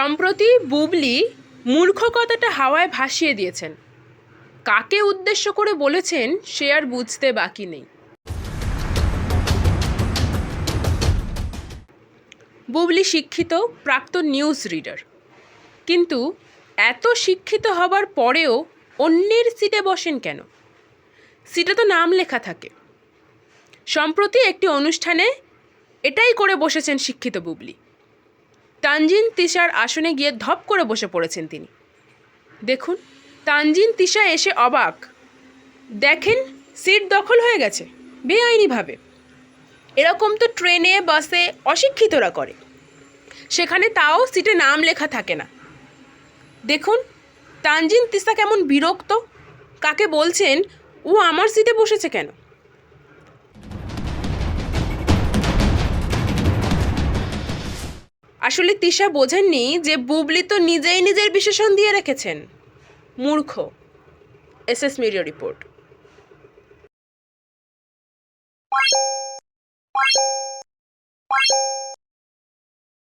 সম্প্রতি বুবলি মূর্খ কথাটা হাওয়ায় ভাসিয়ে দিয়েছেন। কাকে উদ্দেশ্য করে বলেছেন সে আর বুঝতে বাকি নেই। বুবলি শিক্ষিত, প্রাক্তন নিউজ রিডার কিন্তু এত শিক্ষিত হবার পরেও অন্যের সিটে বসেন কেন? সিটে তো নাম লেখা থাকে। সম্প্রতি একটি অনুষ্ঠানে এটাই করে বসেছেন শিক্ষিত বুবলি। তানজিন তিশার আসনে গিয়ে ধপ করে বসে পড়েছেন তিনি। দেখুন, তানজিন তিশা এসে অবাক। দেখেন, সিট দখল হয়ে গেছে, বেআইনিভাবে। এরকম তো ট্রেনে, বাসে অশিক্ষিতরা করে। সেখানে তাও সিটে নাম লেখা থাকে না। দেখুন, তানজিন তিসা কেমন বিরক্ত। কাকে বলছেন, ও আমার সিটে বসেছে কেন? আসলে তিশা বোঝেননি যে বুবলি তো নিজেই নিজের বিশেষণ দিয়ে রেখেছেন। মূর্খ। S S media report.